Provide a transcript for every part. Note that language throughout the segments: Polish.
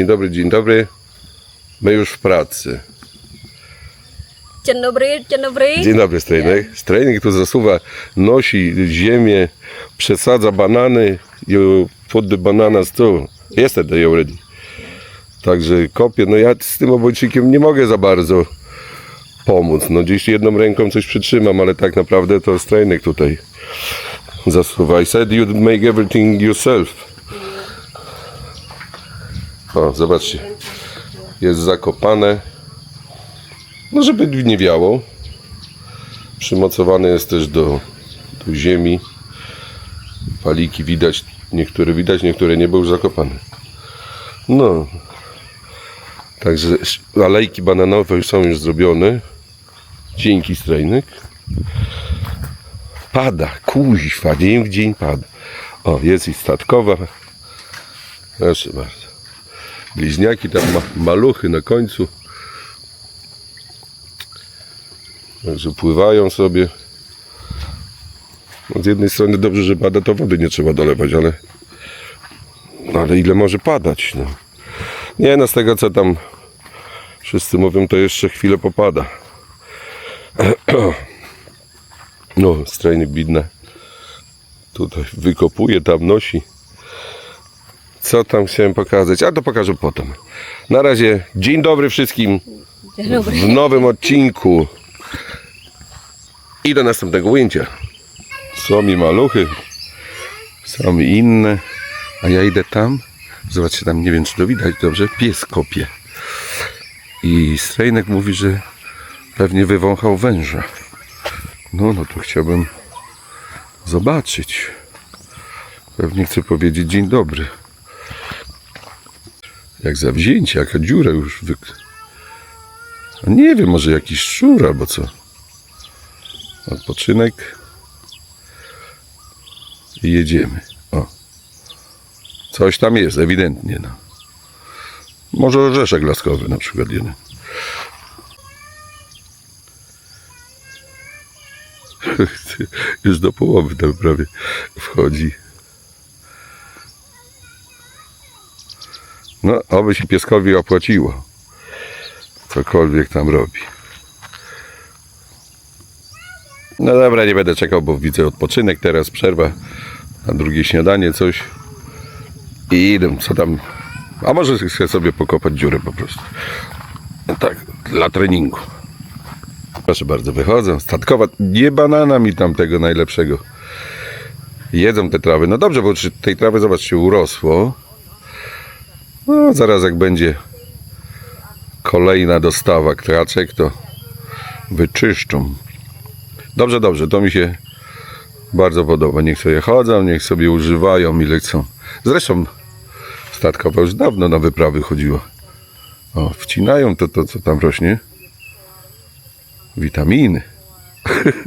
Dzień dobry, dzień dobry. My już w pracy. Dzień dobry, dzień dobry. Dzień dobry, Strejnek. Strejnek tu zasuwa, nosi ziemię, przesadza banany. You put the bananas too. Yesterday already. Także kopię. No ja z tym obojczykiem nie mogę za bardzo pomóc. No gdzieś jedną ręką coś przytrzymam, ale tak naprawdę to Strejnek tutaj zasuwa. I said you'd make everything yourself. O, zobaczcie. Jest zakopane. No, żeby nie wiało. Przymocowany jest też do, do ziemi. Paliki widać, niektóre widać, niektóre nie już zakopane. No. Także alejki bananowe są już zrobione. Dzięki strajnek. Pada, kuźwa, dzień w dzień pada. O, jest i statkowa. Proszę bardzo. Bliźniaki tam ma, maluchy na końcu. Także pływają sobie. No z jednej strony dobrze, że pada, to wody nie trzeba dolewać, ale no ale ile może padać? No. Nie no, z tego co tam wszyscy mówią, to jeszcze chwilę popada. No, strajnik bidne. Tutaj wykopuje, tam nosi. Co tam chciałem pokazać? A to pokażę potem. Na razie dzień dobry wszystkim Dzień dobry. w nowym odcinku. I do następnego ujęcia. Są mi maluchy, są mi inne, a ja idę tam. Zobaczcie, tam nie wiem, czy to widać dobrze. Pies kopie. I Strejnek mówi, że pewnie wywąchał węża. No, no to chciałbym zobaczyć. Pewnie chcę powiedzieć dzień dobry. Jak zawzięcie, jaka dziura już wyk... A Nie wiem, może jakiś szczur albo co. Odpoczynek. I jedziemy. O. Coś tam jest, ewidentnie. No. Może orzeszek laskowy na przykład jeden. Już do połowy tam prawie wchodzi. No, oby się pieskowi opłaciło. Cokolwiek tam robi. No dobra, nie będę czekał, bo widzę odpoczynek teraz, przerwa na drugie śniadanie, coś. I idę, co tam. A może chcę sobie pokopać dziurę po prostu. No tak, dla treningu. Proszę bardzo, wychodzą. Statkowa, nie banana mi tam tego najlepszego. Jedzą te trawy. No dobrze, bo tej trawy, zobaczcie, urosło. No, zaraz jak będzie kolejna dostawa kraczek, to wyczyszczą. Dobrze, dobrze, to mi się bardzo podoba. Niech sobie chodzą, niech sobie używają ile chcą. Zresztą statkowa już dawno na wyprawy chodziła. O, wcinają to, to co tam rośnie. Witaminy.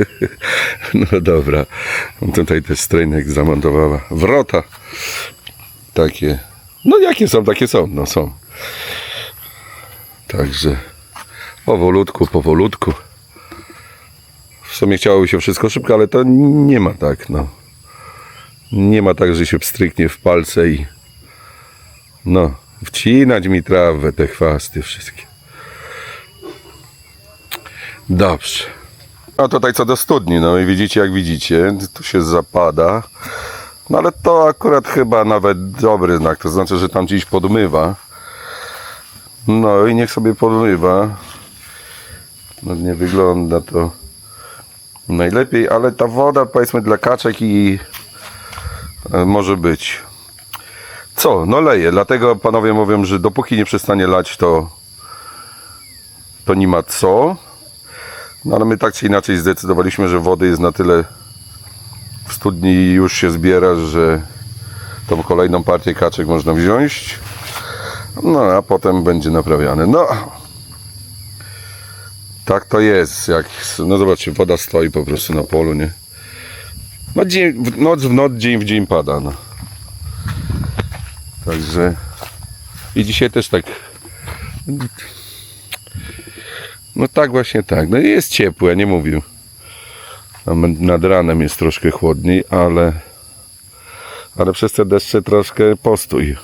no dobra. Tutaj też strojnek zamontowała. Wrota. Takie. No jakie są, takie są. No są. Także powolutku, powolutku. W sumie chciałoby się wszystko szybko, ale to nie ma tak, no. Nie ma tak, że się pstryknie w palce i no, wcinać mi trawę, te chwasty wszystkie. Dobrze. No tutaj co do studni, no i widzicie jak widzicie, tu się zapada. No ale to akurat chyba nawet dobry znak, to znaczy, że tam gdzieś podmywa. No i niech sobie podmywa. No nie wygląda to najlepiej, ale ta woda powiedzmy dla kaczek i e, może być. Co? No leje, dlatego panowie mówią, że dopóki nie przestanie lać to to nie ma co. No ale my tak czy inaczej zdecydowaliśmy, że wody jest na tyle studni już się zbiera, że tą kolejną partię kaczek można wziąć. No a potem będzie naprawiane. No tak to jest. Jak, no zobaczcie, woda stoi po prostu na polu, nie? No dzień, noc w noc, dzień w dzień pada, no. Także i dzisiaj też tak no tak właśnie tak. No jest ciepłe, nie mówił. Nad ranem jest troszkę chłodniej, ale ale przez te deszcze troszkę postój.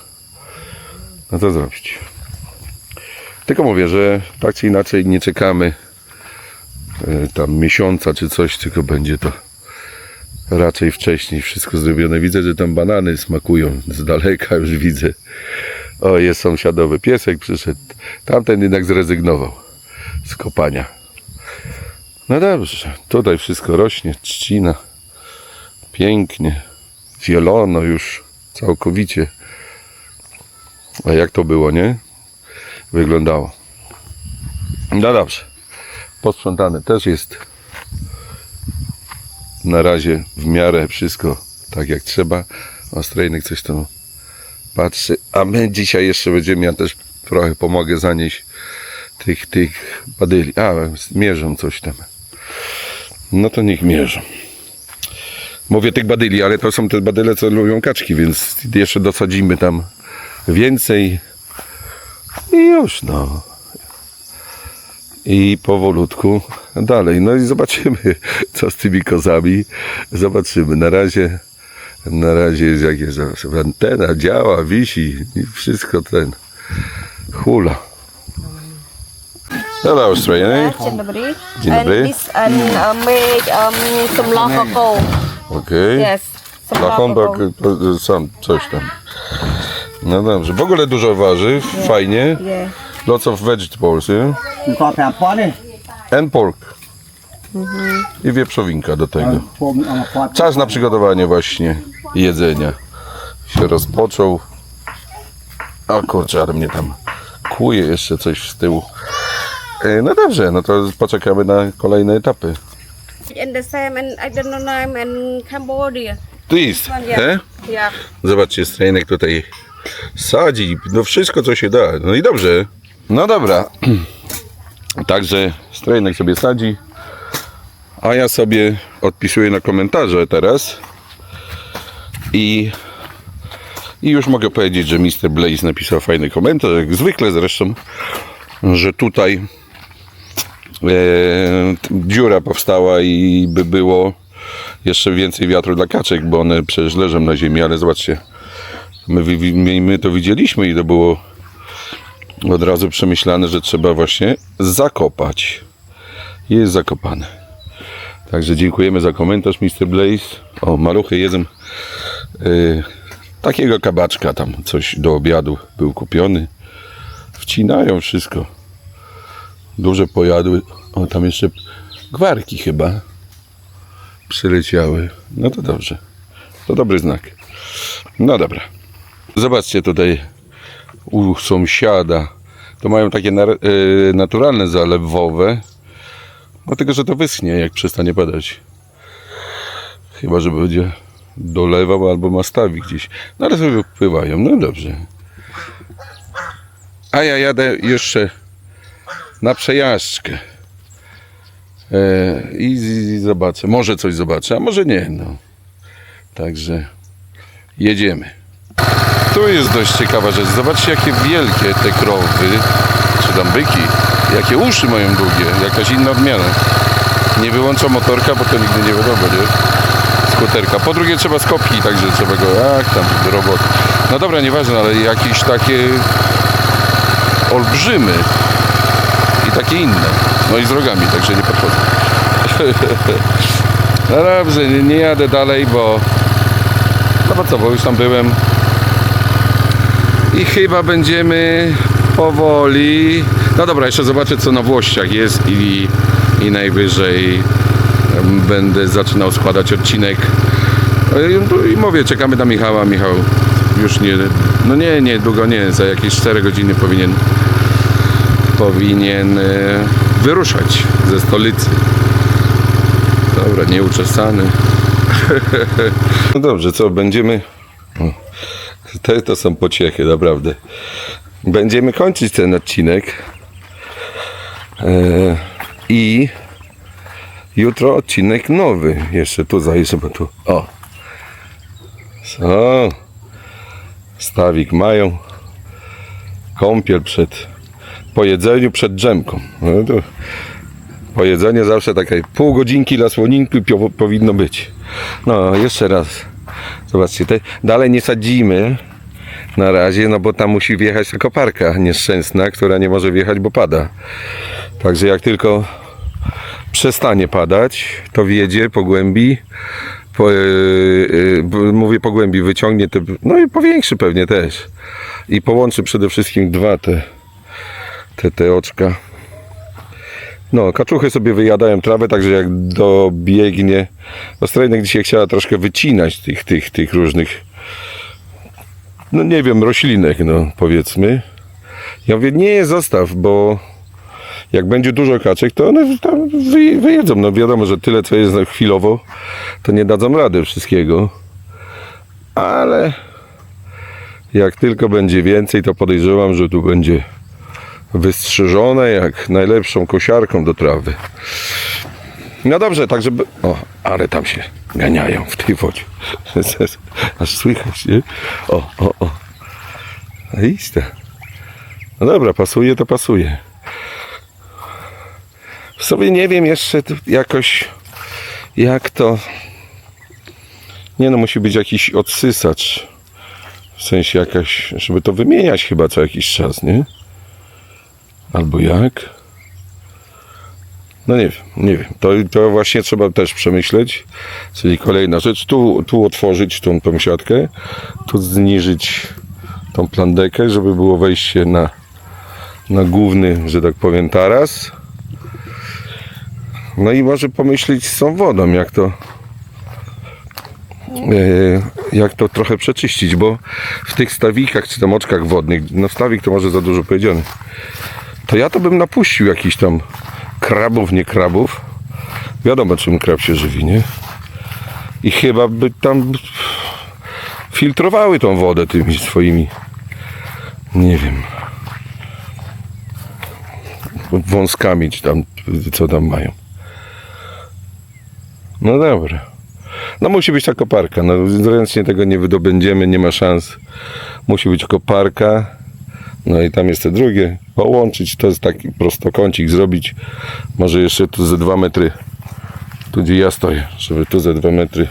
No to zrobić. Tylko mówię, że tak czy inaczej nie czekamy e, tam miesiąca czy coś, tylko będzie to raczej wcześniej wszystko zrobione. Widzę, że tam banany smakują z daleka, już widzę. O, jest sąsiadowy piesek przyszedł. Tamten jednak zrezygnował z kopania. No dobrze, tutaj wszystko rośnie, trzcina. Pięknie, zielono już całkowicie. A jak to było, nie? Wyglądało. No dobrze. Posprzątane też jest. Na razie w miarę wszystko tak jak trzeba. Ostrejnik coś tam patrzy. A my dzisiaj jeszcze będziemy, ja też trochę pomogę zanieść tych, tych badyli. A, mierzą coś tam. No to niech mierzą. Mówię tych badyli, ale to są te badyle, co lubią kaczki, więc jeszcze dosadzimy tam więcej. I już no. I powolutku dalej. No i zobaczymy, co z tymi kozami. Zobaczymy. Na razie, na razie jest jak jest. Antena działa, wisi wszystko ten hula. Hello, Australia. Dzień dobry. Dzień dobry. And this and uh, make um, some koko. Okej. Yes. Some Lachon koko. to, to sam coś tam. No dobrze. W ogóle dużo warzyw, fajnie. Yeah. Lots of vegetables, yeah? ขอแผลป้อนเลย And pork. I wieprzowinka do tego. ผมเอามาป้อน Czas na przygotowanie właśnie jedzenia się rozpoczął. O kurczę, ale mnie tam kłuje jeszcze coś z tyłu. E, No dobrze, no to poczekamy na kolejne etapy. And the same and I don't know name and Cambodia. Tu jest, he? Yeah. Zobaczcie, Strajnek tutaj sadzi, no wszystko co się da. No i dobrze. No dobra. Także Strajnek sobie sadzi, a ja sobie odpisuję na komentarze teraz. I, I już mogę powiedzieć, że Mr. Blaze napisał fajny komentarz, jak zwykle zresztą, że tutaj dziura powstała i by było jeszcze więcej wiatru dla kaczek, bo one przecież leżą na ziemi, ale zobaczcie, my, my, my to widzieliśmy i to było od razu przemyślane, że trzeba właśnie zakopać. Jest zakopane. Także dziękujemy za komentarz, Mr. Blaze. O, maluchy jedzą y, takiego kabaczka tam, coś do obiadu był kupiony. Wcinają wszystko. Duże pojadły. O, tam jeszcze gwarki chyba przyleciały. No to dobrze. To dobry znak. No dobra. Zobaczcie tutaj u sąsiada. To mają takie e, naturalne zalewowe. Tylko, że to wyschnie, jak przestanie padać. Chyba, że będzie dolewał albo ma stawi gdzieś. No ale sobie wpływają. No dobrze. A ja jadę jeszcze na przejażdżkę. E, i, i zobaczę. Może coś zobaczę, a może nie. No. Także jedziemy. Tu jest dość ciekawa rzecz. Zobaczcie, jakie wielkie te krowy, czy tam byki, jakie uszy mają długie, jakaś inna odmiana. Nie wyłączę motorka, bo to nigdy nie wiadomo, nie? Skuterka. Po drugie trzeba skopki, także trzeba go, jak tam, do roboty. No dobra, nieważne, ale jakieś takie olbrzymy i takie inne. No i z rogami, także nie podchodzę. no dobrze, nie, jadę dalej, bo no bo co, bo już tam byłem i chyba będziemy powoli no dobra, jeszcze zobaczę co na Włościach jest i, i najwyżej będę zaczynał składać odcinek i mówię, czekamy na Michała Michał już nie, no nie, nie, długo nie, za jakieś 4 godziny powinien powinien e, wyruszać ze stolicy. Dobra, nieuczesany. No dobrze, co, będziemy... O, Te to są pociechy, naprawdę. Będziemy kończyć ten odcinek. E, I jutro odcinek nowy. Jeszcze tu zajrzę, bo tu... O! Co? Stawik mają. Kąpiel przed po jedzeniu przed drzemką. No to po jedzeniu zawsze takie pół godzinki dla słoninku pio- powinno być. No, jeszcze raz. Zobaczcie, te, dalej nie sadzimy Na razie, no bo tam musi wjechać ta koparka nieszczęsna, która nie może wjechać, bo pada. Także jak tylko przestanie padać, to wjedzie po głębi, po, yy, yy, mówię po głębi, wyciągnie te, no i powiększy pewnie też. I połączy przede wszystkim dwa te, te, te oczka. No, kaczuchy sobie wyjadają trawę, także jak dobiegnie, Ostrojnek dzisiaj chciała troszkę wycinać tych, tych, tych różnych, no nie wiem, roślinek, no powiedzmy. Ja mówię, nie, zostaw, bo jak będzie dużo kaczek, to one tam wy, wyjedzą. No wiadomo, że tyle, co jest na chwilowo, to nie dadzą rady wszystkiego. Ale jak tylko będzie więcej, to podejrzewam, że tu będzie wystrzyżone jak najlepszą kosiarką do trawy. No dobrze, tak żeby... O, ale tam się ganiają w tej wodzie. Aż słychać, nie? O, o, o. No idź te. No dobra, pasuje, to pasuje. W sobie nie wiem jeszcze jakoś jak to... Nie no, musi być jakiś odsysacz. W sensie jakaś, żeby to wymieniać chyba co jakiś czas, nie? Albo jak? No nie wiem, nie wiem. To, to właśnie trzeba też przemyśleć. Czyli kolejna rzecz. Tu, tu otworzyć tą, tą siatkę. Tu zniżyć tą plandekę, żeby było wejście na, na główny, że tak powiem, taras. No i może pomyśleć z tą wodą, jak to e, jak to trochę przeczyścić, bo w tych stawikach czy tam oczkach wodnych, no stawik to może za dużo powiedziane, to ja to bym napuścił jakiś tam krabów, nie krabów. Wiadomo czym krab się żywi, nie? I chyba by tam filtrowały tą wodę tymi swoimi, nie wiem, wąskami, czy tam, co tam mają. No dobra. No musi być ta koparka. No ręcznie tego nie wydobędziemy, nie ma szans. Musi być koparka. No i tam jest te drugie. Połączyć, to jest taki prostokącik zrobić. Może jeszcze tu ze dwa metry. Tu gdzie ja stoję, żeby tu ze dwa metry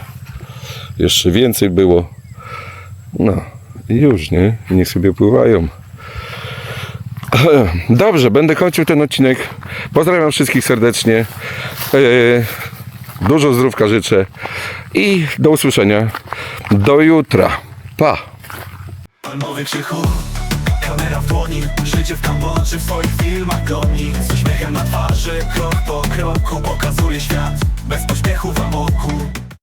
jeszcze więcej było. No i już, nie? Niech sobie pływają. Dobrze, będę kończył ten odcinek. Pozdrawiam wszystkich serdecznie. Eee, Dużo zdrówka życzę i do usłyszenia. Do jutra. Pa! Kamera w dłoni Życie w Kambodży w swoich filmach goni Z uśmiechem na twarzy, krok po kroku Pokazuje świat, bez pośpiechu w amoku